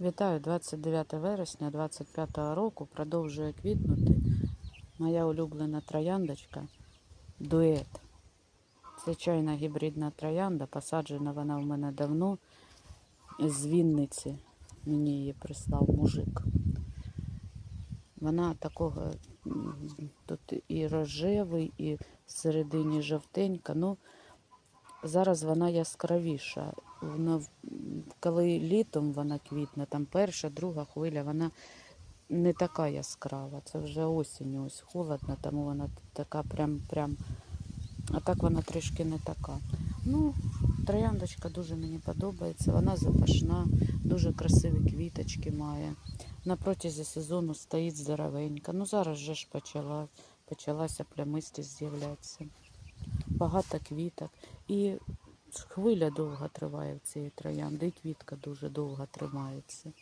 Вітаю 29 вересня 25 року. Продовжує квітнути моя улюблена трояндочка дует. Це чайна гібридна троянда. Посаджена вона в мене давно з Вінниці. Мені її прислав мужик. Вона такого тут і рожевий, і всередині жовтенька. Ну, зараз вона яскравіша. Вона, коли літом вона квітне, там перша, друга хвиля, вона не така яскрава. Це вже осінь, ось холодно, тому вона така прям прям. А так вона трішки не така. Ну, трояндочка дуже мені подобається. Вона запашна, дуже красиві квіточки має. На протязі сезону стоїть здоровенька. Ну зараз же ж почала, почалася плямистість з'являтися. Багато квіток. І хвиля довго триває в цієї троянди, і квітка дуже довго тримається.